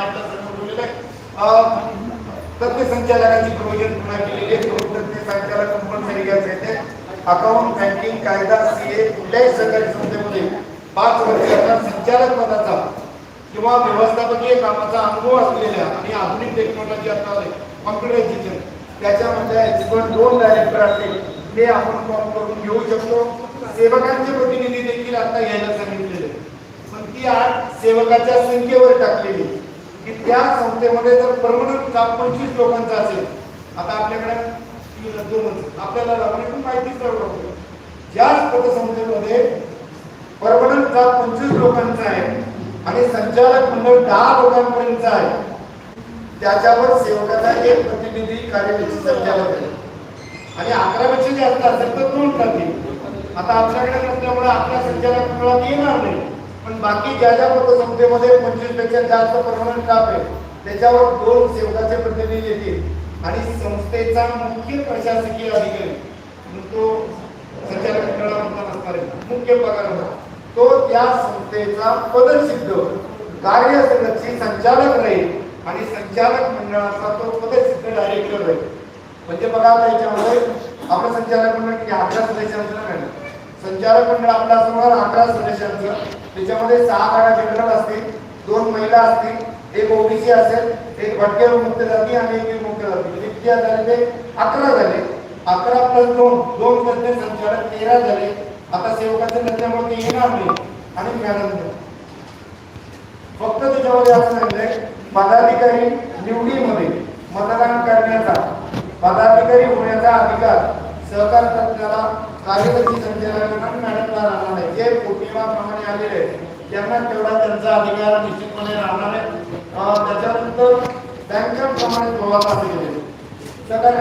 आपल्यासमोर आहे तज्ञ संचालकांची प्रोजेक्ट पुन्हा केलेली आहे दोन तज्ञ संचालक कंपल्सरी घ्यायचे अकाउंट बँकिंग कायदा सीए कुठल्याही सरकारी संस्थेमध्ये पाच वर्षाचा संचालक पदाचा किंवा व्यवस्थापकीय कामाचा अनुभव असलेल्या आणि आधुनिक टेक्नॉलॉजी असणारे कॉम्प्युटरायझेशन त्याच्यामध्ये एक्सपर्ट दोन डायरेक्टर असतील ते आपण फॉर्म करून घेऊ शकतो सेवकांचे प्रतिनिधी देखील आता घ्यायला सांगितलेले पण ती आठ सेवकाच्या संख्येवर टाकलेली की त्या संस्थेमध्ये जर परमनंट काम पंचवीस लोकांचा असेल आता आपल्याकडे दोनच आपल्याला लावणे पण माहितीच ज्या ज्याच पतसंस्थेमध्ये परमनंट काम पंचवीस लोकांचा आहे आणि संचालक मंडळ दहा लोकांपर्यंत आहे त्याच्यावर सेवकाचा एक प्रतिनिधी कार्यवाही संचालक आहे. आणि अकरापेक्षा जास्त असेल तर दोन टाकतील आता आपल्याकडे नसल्यामुळे आपल्या संचालक मंडळात येणार नाही. पण बाकी ज्या ज्या पतसंस्थेमध्ये पंचवीसपेक्षा जास्त परमनंट स्टाफ आहे त्याच्यावर दोन सेवकाचे प्रतिनिधी येतील. आणि संस्थेचा मुख्य प्रशासकीय अधिकारी तो संचालक मंडळामधला असणार आहे. मुख्य पगार तो त्या संस्थेचा पदसिद्ध कार्यसंघाची संचालक राहील. आणि संचालक मंडळाचा तो पदसिद्ध डायरेक्टर राहील. म्हणजे बघा आता याच्यामध्ये आपलं संचालक मंडळ किती? अकरा सदस्यांचं नाही संचालक मंडळ आपलं असणार अकरा सदस्यांचं. त्याच्यामध्ये सहा जागा जनरल असतील दोन महिला असतील एक ओबीसी असेल एक भटके मुक्त जाती आणि एक मुक्त जाती. म्हणजे किती झाले ते? अकरा झाले. अकरा प्लस दोन दोन तज्ञ संचालक तेरा झाले. आता सेवकाचे तज्ञामुळे ते येणार नाही आणि मॅडम फक्त त्याच्यामध्ये असं सांगितलंय पदाधिकारी निवडीमध्ये मतदान करण्याचा पदाधिकारी होण्याचा अधिकार सहकार तज्ञाला कार्यदर्शी संचालकांना मॅडमला राहणार आहे. जे पोटीमाप्रमाणे आलेले आहेत त्यांना तेवढा त्यांचा अधिकार निश्चितपणे राहणार आहे. त्याच्यानंतर बँकांप्रमाणे गोवा असेल सहकारी